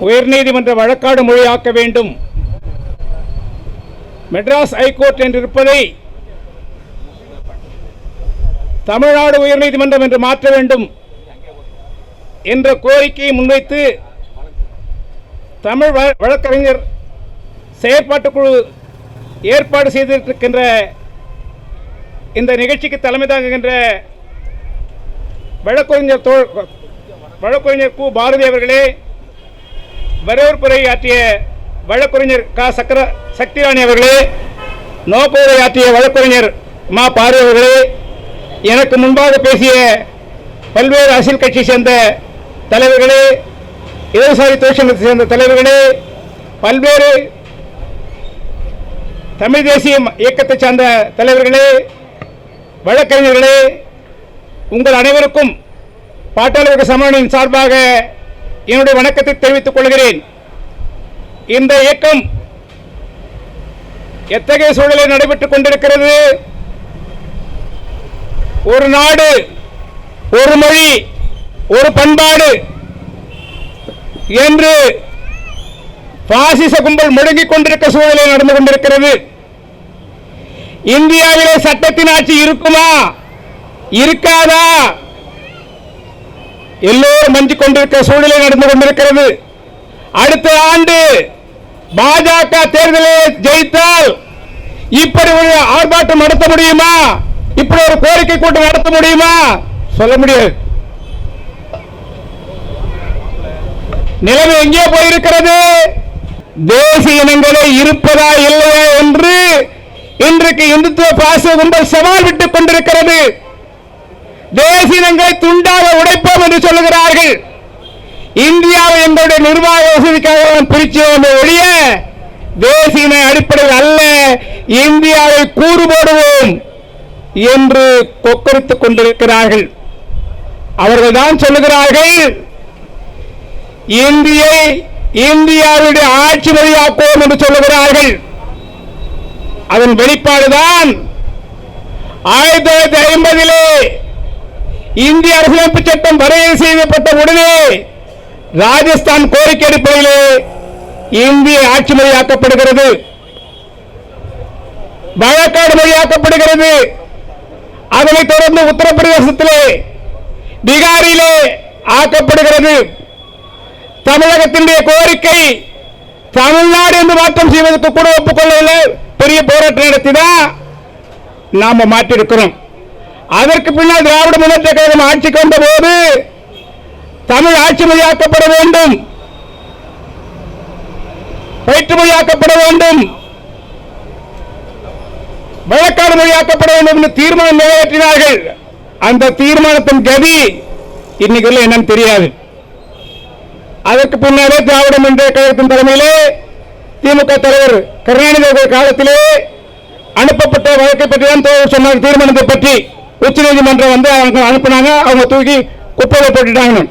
உயர்நீதிமன்ற வழக்காடு மொழியாக்க வேண்டும். மெட்ராஸ் ஹைகோர்ட் என்றிருப்பதை தமிழ்நாடு உயர்நீதிமன்றம் என்று மாற்ற வேண்டும் என்ற கோரிக்கையை முன்வைத்து தமிழ் வ- வழக்கறிஞர் செயற்பாட்டுக்குழு ஏற்பாடு செய்திருக்கின்ற இந்த நிகழ்ச்சிக்கு தலைமை தாங்குகின்ற வழக்கறிஞர் தோழ் வழக்கறிஞர் கு. பாரதி அவர்களே வரவேற்புரை ஆற்றிய வழக்கறிஞர் க. சக்கர சக்திராணி அவர்களே நோக்குரை ஆற்றிய வழக்கறிஞர் மா. பாரதி அவர்களே எனக்கு முன்பாக பேசிய பல்வேறு அரசியல் கட்சியை சேர்ந்த தலைவர்களே இடதுசாரி தொழிற்சங்கத்தை சேர்ந்த தலைவர்களே பல்வேறு தமிழ் தேசிய இயக்கத்தை சார்ந்த தலைவர்களே வழக்கறிஞர்களே உங்கள் அனைவருக்கும் பாட்டாளர்கள் சமூகத்தின் சார்பாக என்னுடைய வணக்கத்தை தெரிவித்துக் கொள்கிறேன். இந்த இயக்கம் எத்தகைய சூழலில் நடைபெற்றுக் கொண்டிருக்கிறது? ஒரு நாடு ஒரு மொழி ஒரு பண்பாடு என்று பாசிச கும்பல் முழங்கிக் கொண்டிருக்க சூழலில் நடந்து கொண்டிருக்கிறது. இந்தியாவிலே சட்டத்தின் ஆட்சி இருக்குமா? இருக்காதா? எல்லோரும் மஞ்சிக் கொண்டிருக்க சூழ்நிலை நடந்து கொண்டிருக்கிறது. அடுத்த ஆண்டு பாஜக தேர்தலில் ஜெயித்தால் இப்படி ஒரு ஆர்ப்பாட்டம் நடத்த முடியுமா? இப்படி ஒரு கோரிக்கை கூட்டம் நடத்த முடியுமா? சொல்ல முடியாது. நிலைமை எங்கே போயிருக்கிறது? தேசிய இனங்களே இருப்பதா இல்லையா என்று இன்றைக்கு இந்துத்துவ பாச கும்பல் சவால் விட்டுக் கொண்டிருக்கிறது. தேசினங்களை துண்டாக உடைப்போம் என்று சொல்லுகிறார்கள். இந்தியாவை எங்களுடைய நிர்வாக வசதிக்காக பிரிச்சோம் ஒழிய தேசிய இன அடிப்படையில் அல்ல இந்தியாவை கூறு போடுவோம் என்று கொக்கரித்துக் கொண்டிருக்கிறார்கள். அவர்கள் தான் சொல்லுகிறார்கள் இந்தியை இந்தியாவுடைய ஆட்சி மொழியாக்குவோம் என்று சொல்லுகிறார்கள். அதன் வெளிப்பாடுதான் ஆயிரத்தி தொள்ளாயிரத்தி ஐம்பதிலே இந்திய அரசியலமைப்பு சட்டம் வரையறை செய்யப்பட்ட உடனே ராஜஸ்தான் கோரிக்கை அடிப்படையிலே இந்திய ஆட்சி மொழியாக்கப்படுகிறது வழக்காடு மொழியாக்கப்படுகிறது அதனைத் தொடர்ந்து உத்தரப்பிரதேசத்திலே பீகாரிலே ஆக்கப்படுகிறது. தமிழகத்தினுடைய கோரிக்கை தமிழ்நாடு என்று மாற்றம் செய்வதற்கு கூட ஒப்புக்கொள்ளவில்லை பெரிய போராட்டம் நடத்திதான் நாம மாற்றிருக்கிறோம் அதற்கு பின்னால் திராவிட முன்னேற்ற கழகம் ஆட்சிக்கு கொண்ட போது தமிழ் ஆட்சி மொழியாக்கப்பட வேண்டும். பயிற்று மொழியாக்கப்பட வேண்டும். வழக்காடு மொழியாக்கப்பட வேண்டும் என்று தீர்மானம் நிறைவேற்றினார்கள். அந்த தீர்மானத்தின் கதி இன்னைக்கு என்னன்னு தெரியாது. அதற்கு பின்னாலே திராவிட முன்னேற்ற கழகத்தின் தலைமையிலே திமுக தலைவர் கருணாநிதி காலத்திலே அனுப்பப்பட்ட வழக்கை பற்றி தான் சொன்னார் தீர்மானத்தை பற்றி. உச்சநீதிமன்றம் வந்து அவங்க அனுப்புனாங்க. அவங்க தூக்கி குப்பையில போட்டுட்டாங்க.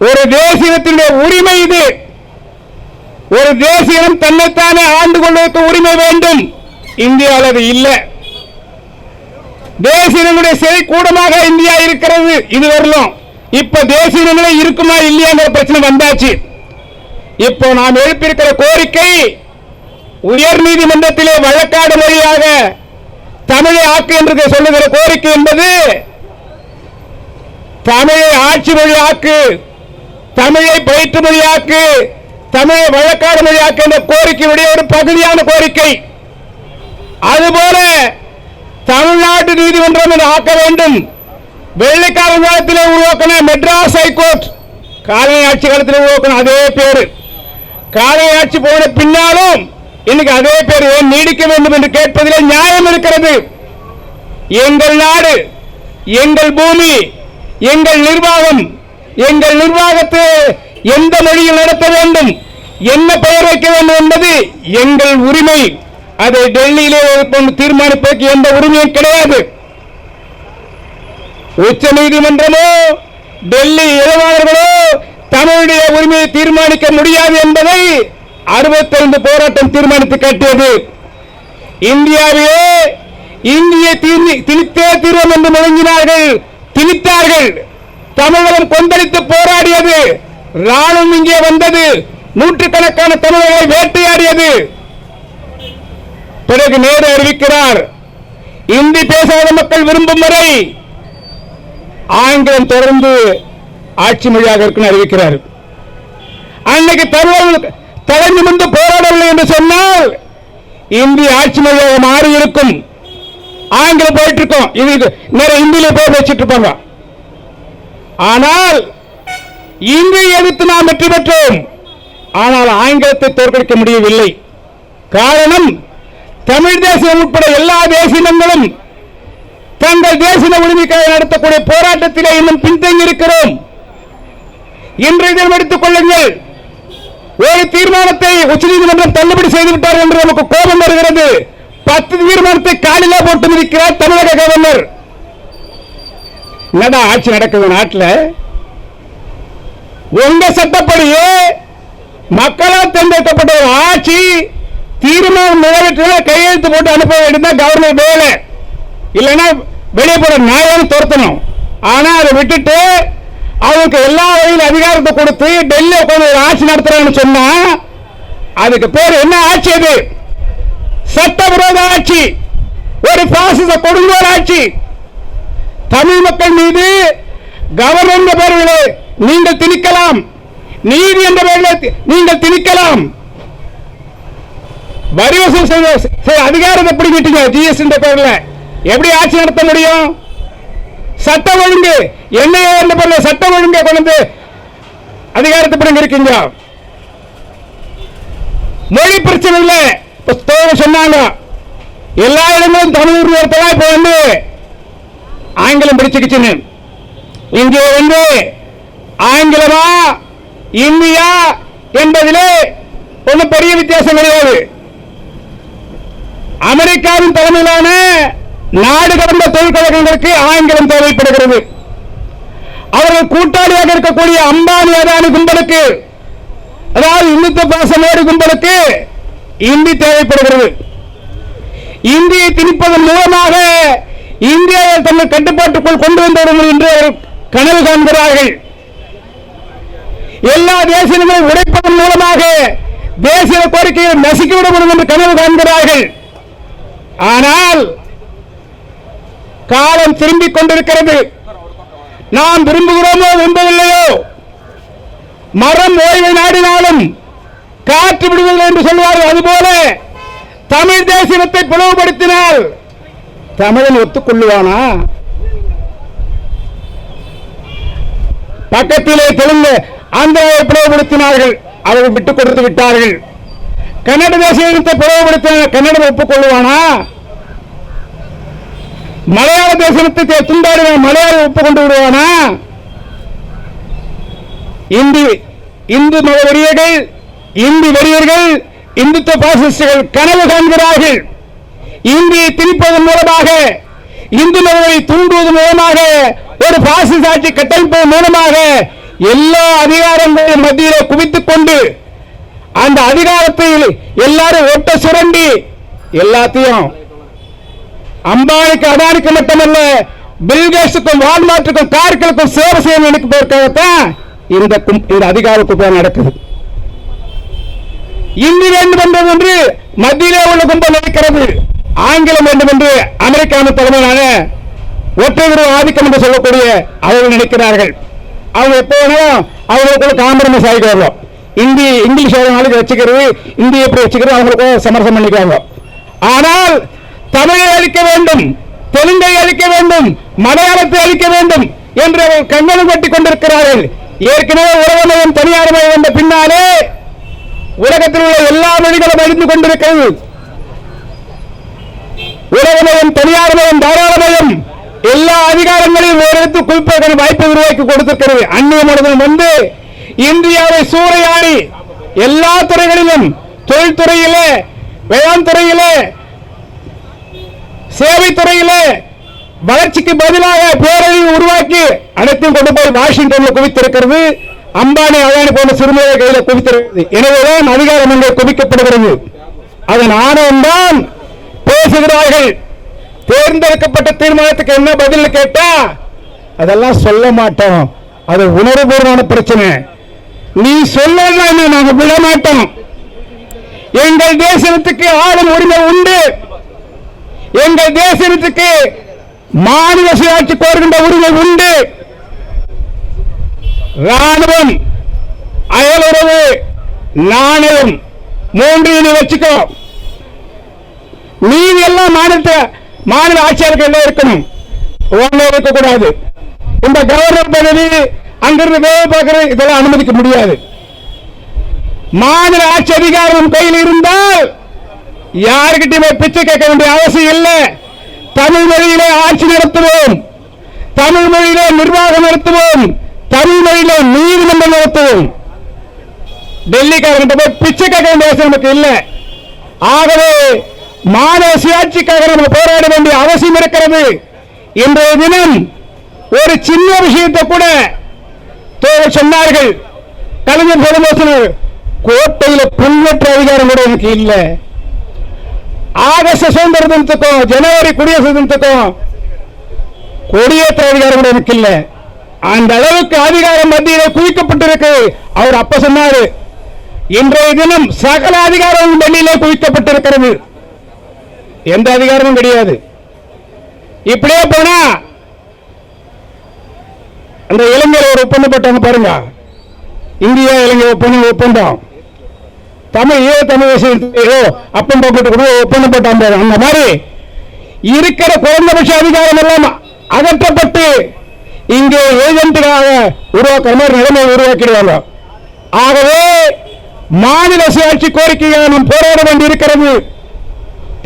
ஒரு தேசியத்தினுடைய உரிமை இது. ஒரு தேசியம் தன்னைத்தானே ஆண்டு கொள்வதற்கு உரிமை வேண்டும். இந்தியாவில் அது இல்லை. தேசியங்களுடைய சிறை கூடமாக இந்தியா இருக்கிறது. இது வரலாம். இப்ப தேசியங்களே இருக்குமா இல்லையாங்கிற பிரச்சனை வந்தாச்சு. இப்போ நாம் எழுப்பியிருக்கிற கோரிக்கை உயர் நீதிமன்றத்திலே வழக்காடு மொழியாக தமிழை ஆக்கு என்று சொல்லுகிற கோரிக்கை என்பது தமிழை ஆட்சி மொழியாக்கு தமிழை பயிற்று மொழியாக்கு தமிழை வழக்காடு மொழியாக்கு என்ற கோரிக்கையுடைய ஒரு பகுதியான கோரிக்கை. அதுபோல தமிழ்நாட்டு நீதிமன்றம் என்று ஆக்க வேண்டும். வெள்ளைக்கார காலத்திலே உருவாக்கின மெட்ராஸ் ஹைகோர்ட் காலை ஆட்சி காலத்தில் உருவாக்கின அதே பேரு. காலை ஆட்சி போன பின்னாலும் இன்னைக்கு அதே பேர் ஏன் நீடிக்க வேண்டும் என்று கேட்பதிலே நியாயம் இருக்கிறது. எங்கள் நாடு எங்கள் பூமி எங்கள் நிர்வாகம் எங்கள் நிர்வாகத்தை எந்த மொழியில் நடத்த வேண்டும் என்ன பெயர் வைக்க வேண்டும் என்பது எங்கள் உரிமை. அதை டெல்லியிலே தீர்மானிப்பதற்கு எந்த உரிமையும் கிடையாது. உச்ச நீதிமன்றமோ டெல்லி இளவாளர்களோ தமிழுடைய உரிமையை தீர்மானிக்க முடியாது என்பதை அறுபத்தைந்து போராட்டம் தீர்மானித்து காட்டியது. இந்தியாவிலே இந்திய திணித்தே தீர்வம் என்று முழங்கினார்கள். திணித்தார்கள் தமிழகம் கொந்தளித்து போராடியது. ராணுவம் இங்கே வந்தது. நூற்றுக்கணக்கான தமிழர்களை வேட்டையாடியது. பிறகு நேரு அறிவிக்கிறார் இந்தி பேசாத மக்கள் விரும்பும் வரை ஆங்கிலம் தொடர்ந்து ஆட்சி மொழியாக இருக்குன்னு அறிவிக்கிறார். அன்னைக்கு தமிழர்கள் தலை நிமிர்ந்து போராடவில்லை என்று சொன்னால் இந்தி ஆட்சி மொழியாக மாறி இருக்கும் ஆங்கிலம் போயிட்டு இருக்கோம் இது நிறைய இந்தியில போய் வச்சிட்டு இருப்பாங்க ஆனால் இந்தியை எதிர்த்து நாம் வெற்றி பெற்றோம். ஆனால் ஆங்கிலத்தை தோற்கடிக்க முடியவில்லை. காரணம் தமிழ் தேசியம் உட்பட எல்லா தேசியங்களும் தங்கள் தேசிய உரிமைக்காக நடத்தக்கூடிய போராட்டத்திலே இன்னும் பின்தங்கி இருக்கிறோம் இன்றைய தினம் எடுத்துக் கொள்ளுங்கள். ஒரு தீர்மானத்தை உச்சநீதிமன்றம் தள்ளுபடி செய்துவிட்டார் என்று நமக்கு கோபம் வருகிறது. பத்து தீர்மானத்தை காலிலா போட்டு மிதிக்கிறார் தமிழக கவர்னர். என்னடா ஆட்சி நடக்குது நாட்டில்? உங்க சட்டப்படியே மக்களால் தேர்ந்தெடுக்கப்பட்ட ஒரு ஆட்சி தீர்மானம் நிறைவேற்ற கையெழுத்து போட்டு அனுப்ப வேண்டியது கவர்னர் வேலை. இல்லைன்னா வெளியே போற நியாயம் துரத்தணும். ஆனா அதை விட்டுட்டு அவருக்கு எல்லா வகையிலும் அதிகாரத்தை கொடுத்து டெல்லியை உட்கார்ந்து ஒரு ஆட்சி நடத்துறாங்கன்னு சொன்னா அதுக்கு பேர் என்ன ஆட்சி அது? சட்டவிரோத ஆட்சி. ஒரு பாசிச கொடுங்கோல் ஆட்சி. தமிழ் மக்கள் மீது கவர்னர் என்ற பெயரிலே நீங்கள் திணிக்கலாம். நீதி என்ற பெயரில் நீங்கள் திணிக்கலாம். வரி வசூல் செய்த அதிகாரத்தை எப்படி விட்டீங்க ஜிஎஸ் என்ற பெயரில். எப்படி ஆட்சி நடத்த முடியும்? சட்ட ஒழுங்கு. என்ன என்ற பெயரில் சட்ட ஒழுங்கை கொண்டு வந்து அதிகாரத்தை பிடிங்க இருக்கீங்க மொழி பிரச்சனை இல்லை. சொன்னாங்க. எல்லா இடங்களும் தமிழ் உருவத்தெல்லாம் இப்ப வந்து ஆங்கிலம் பிடிச்சுக்கிச்சுன்னு இங்கே வந்து ஆங்கிலமா இந்தியா என்பதிலே ஒன்றும் பெரிய வித்தியாசம் கிடையாது. அமெரிக்காவின் தலைமையிலான நாடு கடந்த தொழிற்கழகங்களுக்கு ஆங்கிலம் தேவைப்படுகிறது. அவர்கள் கூட்டாளியாக இருக்கக்கூடிய அம்பானி அதானி கும்பலுக்கு அதாவது இந்துத்துவ பாசமேடு கும்பலுக்கு இந்தி தேவைப்படுகிறது. இந்தியை திணிப்பதன் மூலமாக இந்தியாவை தங்கள் கட்டுப்பாட்டுக்குள் கொண்டு வந்தவர்கள் என்று அவர்கள் கனவு காண்கிறார்கள். எல்லா தேசியங்களையும் உடைப்பதன் மூலமாக தேசிய கோரிக்கையை நசுக்கிவிடப்படும் என்று கனவு காண்கிறார்கள். ஆனால் காலம் திரும்பிக் கொண்டிருக்கிறது. நாம் விரும்புகிறோமோ விரும்பவில்லையோ? மரம் ஓய்வை நாடினாலும் காற்று விடுவதில்லை என்று சொல்வார்கள். அதுபோல தமிழ் தேசியத்தை பிளவுபடுத்தினால் தமிழன் ஒத்துக்கொள்ளுவானா? பக்கத்திலே தெலுங்கு ஆந்திராவை பிளவுபடுத்தினார்கள். அவர்கள் விட்டுக் கொடுத்து விட்டார்கள். கன்னட தேசியத்தை பிளவுபடுத்தினார் கன்னடம் ஒப்புக்கொள்ளுவானா? மலையாள தேசத்தை துண்டாடின மலையாளம் ஒப்புக்கொண்டு விடுவானா இந்தி இந்து மத வெறியர்கள் இந்தி வெறியர்கள் இந்துத்துவ பாசிஸ்டுகள் கனவு காண்கிறார்கள். இந்தியை திணிப்பதன் மூலமாக இந்து மதத்தை தூண்டுவதன் மூலமாக ஒரு பாசிச ஆட்சி கட்டமைப்பதன் மூலமாக எல்லா அதிகாரங்களையும் மத்தியில் குவித்துக் கொண்டு அந்த அதிகாரத்தை எல்லாரும் ஒட்ட சுரண்டி எல்லாத்தையும் அம்பானிக்கு அதானிக்கு மட்டுமல்ல பில்கேட்ஸுக்கும் வால்மார்ட்டுக்கும் கார்களுக்கும் சேவை செய்ய நினைப்பதற்காகத்தான் இந்த இந்த அதிகார கும்பல் நடக்குது. இந்தி வேண்டும் என்பது என்று மத்தியிலே உள்ள கும்பல் நினைக்கிறது ஆங்கிலம் வேண்டும் என்று அமெரிக்காவின் தலைமையிலான ஒற்றை ஆதிக்கம் என்று சொல்லக்கூடிய அவர்கள் நினைக்கிறார்கள். அவங்க எப்போ வேணாலும் அவங்களுக்குள்ள காம்பிரமைஸ் ஆகிக்குவாங்க இந்தி இங்கிலீஷ் வச்சுக்கிறது இந்தி எப்படி வச்சுக்கிறது அவங்களுக்கு சமரசம் பண்ணிக்கிறாங்க. ஆனால் தமிழை அழிக்க வேண்டும் தெலுங்கை அழிக்க வேண்டும் மலையாளத்தை அழிக்க வேண்டும் என்று அவர்கள் கங்கணம் கட்டிக் கொண்டிருக்கிறார்கள். ஏற்கனவே உலகமயம் தனியார் மயம் வந்த பின்னாலே உலகத்தில் உள்ள எல்லா மொழிகளும் அழிந்து கொண்டிருக்கிறது. உலகமயம் தனியார் மயம் தாராளமயம் எல்லா அதிகாரங்களையும் ஓரிடத்து குவிப்பதற்கான வாய்ப்பை உருவாக்கி கொடுத்திருக்கிறது. அந்நிய மனிதன் வந்து இந்தியாவை சூறையாடி எல்லா துறைகளிலும் தொழில்துறையிலே வேளாண் துறையிலே சேவை வளர்ச்சிக்கு பதிலாக பேரழிவு உருவாக்கி அனைத்தையும் கொண்டு போய் வாஷிங்டன்ல குவித்திருக்கிறது. அம்பானி அதானி போன்ற சிறுமியை கையில குவித்திருக்கிறது. எனவேதான் அதிகாரம் இங்கே குவிக்கப்படுகிறது. அதன் ஆணவம்தான் பேசுகிறார்கள். தேர்ந்தெடுக்கப்பட்ட தீர்மானத்துக்கு என்ன பதில் கேட்டா அதெல்லாம் சொல்ல மாட்டோம். அது உணர்வுபூர்வமான பிரச்சனை. நீ சொல்லலாம் நாங்கள் நாங்க விட மாட்டோம் எங்கள் தேசத்துக்கு ஆளும் உரிமை உண்டு. எங்கள் தேசத்துக்கு மாநில சுயாட்சி கோருகின்ற உரிமை உண்டு. ராணுவம் அயலுறவு நாணயம் மூன்று வச்சுக்கோ. மீதி எல்லாம் மாநில மாநில ஆட்சியாளர்கள் என்ன இருக்கணும். ஒண்ணு இருக்கக்கூடாது. இந்த கவர்னர் பதவி அங்கிருந்து வேலை பார்க்கறது இதெல்லாம் அனுமதிக்க முடியாது. மாநில ஆட்சி அதிகாரம் கையில் இருந்தால் யாருக்கிட்டையுமே பிச்சை கேட்க வேண்டிய அவசியம் இல்லை. தமிழ் மொழியிலே ஆட்சி நடத்துவோம். தமிழ் மொழியிலே நிர்வாகம் நடத்துவோம். தமிழ் மொழியிலே நீதிமன்றம் நடத்துவோம். டெல்லிக்காரர்கிட்ட போய் பிச்சை கேட்க வேண்டிய அவசியம் நமக்கு இல்லை. ஆகவே மாநில சுயாட்சிக்காக நம்ம போராட வேண்டிய அவசியம் இருக்கிறது. இன்றைய தினம் ஒரு சின்ன விஷயத்தை கூட தோழர் சொன்னார்கள். கலைஞர் சொல்லும்போது கோட்டையில் கோட்டையில புல்வெற்ற அதிகாரம் கூட எனக்கு இல்லை. ஆகஸ்ட் சுதந்திர தினத்துக்கும் ஜனவரி குடியரசு தினத்துக்கும் கொடியேற்ற அதிகாரம் கூட எனக்கு இல்லை. அந்த அளவுக்கு அதிகாரம் மத்தியில் குவிக்கப்பட்டிருக்கு. அவர் அப்ப சொன்னாரு இன்றைய தினம் சகல அதிகாரம் டெல்லியிலே குவிக்கப்பட்டிருக்கிறது. எந்த அதிகாரமும் கிடையாது. இப்படியே போனா அந்த இளைஞர் ஒரு ஒப்பந்தப்பட்டவங்க பாருங்க. இந்தியா இலங்கை ஒப்பந்தம் ஒப்பந்தம். தமிழ் தமிழோ தமிழ் விஷயத்தையோ போட்டு கூட ஒப்பந்தம் போட்டாங்க அந்த மாதிரி இருக்கிற குறைந்தபட்ச அதிகாரம் எல்லாம் அகற்றப்பட்டு இங்கே ஏஜென்ட்டுகளாக உருவாக்குற மாதிரி நிலைமை உருவாக்கிடுவாங்க. ஆகவே மாநில சுயாட்சி கோரிக்கையாக நாம் போராட வேண்டி இருக்கிறது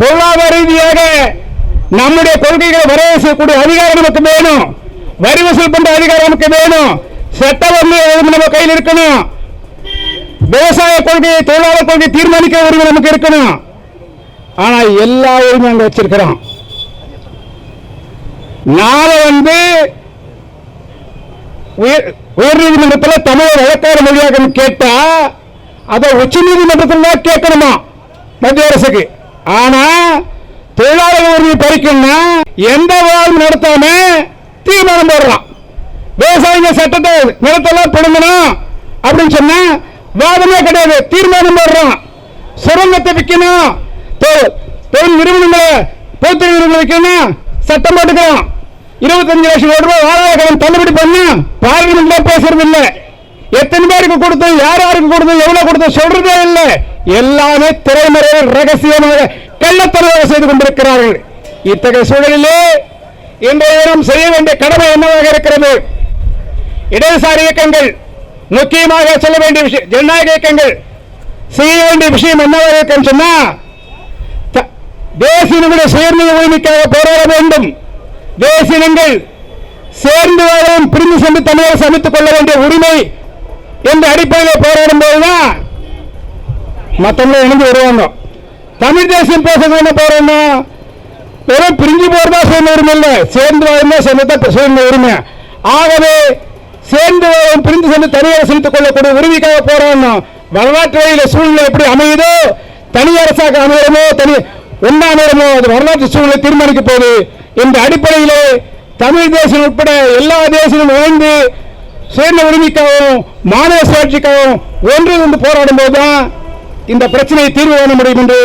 பொருளாதார ரீதியாக நம்முடைய கொள்கைகளை வரைவு செய்யக்கூடிய அதிகாரம் நமக்கு வேணும். வரி வசூல் பண்ற அதிகாரம் நமக்கு வேணும். சட்டம் வந்து நம்ம கையில் இருக்கணும். விவசாய கொள்கையை தொழிலாளர் கொள்கையை தீர்மானிக்க உரிமை நமக்கு இருக்கணும் ஆனா எல்லா உரிமையும் அங்க வச்சிருக்கிறோம். நாளை வந்து உயர் உயர்நீதிமன்றத்தில் தமிழ் வழக்காடு மொழியாக கேட்டா அதை உச்ச நீதிமன்றத்தில் தான் கேட்கணுமா? மத்திய அரசுக்கு. ஆனா தொழிலாளர் உரிமை பறிக்கணும்னா எந்த விவாதம் நடத்தாம தீர்மானம் போடுறான். விவசாயிகள் சட்டத்தை நிலத்தெல்லாம் பிடுங்கணும் அப்படின்னு சொன்னா வாதமே கிடையாது. தீர்மானம் போடுறான் சுரங்கத்தை விற்கணும். தொ- தொழில் நிறுவனங்களை பொதுத்துறை நிறுவனங்களை விற்கணும். சட்டம் போட்டுக்கிறோம். இருபத்தஞ்சு லட்சம் கோடி ரூபாய் ஆதாய கடன் தள்ளுபடி பண்ண பார்லிமெண்ட்ல பேசுறது இல்ல. எத்தனை பேருக்கு கொடுத்தோம்? யார் யாருக்கு கொடுத்தோம்? எவ்வளவு கொடுத்தோம்? சொல்றதே இல்ல. எல்லாமே திரைமறை ரகசியமாக கள்ளத்தனமாக செய்து கொண்டிருக்கிறார்கள். இத்தகைய சூழலிலே இன்றைய தினம் செய்ய வேண்டிய கடமை என்னவாக இருக்கிறது? இடதுசாரி இயக்கங்கள் முக்கியமாக சொல்ல வேண்டிய விஷயம் ஜனநாயக இயக்கங்கள் செய்ய வேண்டிய விஷயம் என்னவாக இருக்குன்னு சொன்னா த- தேசியனுடைய சுயநிலை உரிமைக்காக போராட வேண்டும். தேசியங்கள் சேர்ந்து வாழவும் பிரிந்து சென்று தமிழர் சமைத்துக் கொள்ள வேண்டிய உரிமை என்ற அடிப்படையில் போராடும் போதுதான் மற்றவங்களும் இணைந்து வருவாங்க தமிழ் தேசியம் பேசுறது என்ன போறோம்னா வெறும் பிரிஞ்சு போறதா சேர்ந்த உரிமை இல்லை. சேர்ந்து வாழ்ந்தா சேர்ந்ததா சேர்ந்த உரிமை. ஆகவே சேர்ந்து பிரிந்து சென்று தனியார் சேர்த்துக் கொள்ளக்கூடிய உரிமைக்காக போராடணும். வரலாற்று வழியில சூழ்நிலை எப்படி அமையுதோ தனி அரசாக அமையிறமோ தனி ஒன்றா அமையிறமோ அது வரலாற்று சூழ்நிலை தீர்மானிக்க போகுது. இந்த அடிப்படையிலே தமிழ் தேசம் உட்பட எல்லா தேசமும் இணைந்து சேர்ந்த உரிமைக்காகவும் மாநில சுழற்சிக்காகவும் ஒன்று வந்து போராடும் போதுதான் இந்த பிரச்சனையை தீர்வு காண முடியும் என்று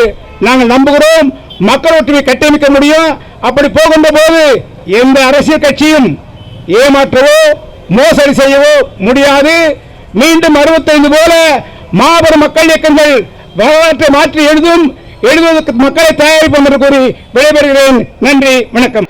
நாங்கள் நம்புகிறோம். மக்கள் ஒற்றுமை கட்டமைக்க முடியும். அப்படி போகின்ற போது எந்த அரசியல் கட்சியும் ஏமாற்றவோ மோசடி செய்யவோ முடியாது. மீண்டும் அறுபத்தைந்து போல மாபெரும் மக்கள் இயக்கங்கள் வரலாற்றை மாற்றி எழுதும் எழுதுவதற்கு மக்களை தயாரிப்போம் என்று கூறி விடைபெறுகிறேன். நன்றி வணக்கம்.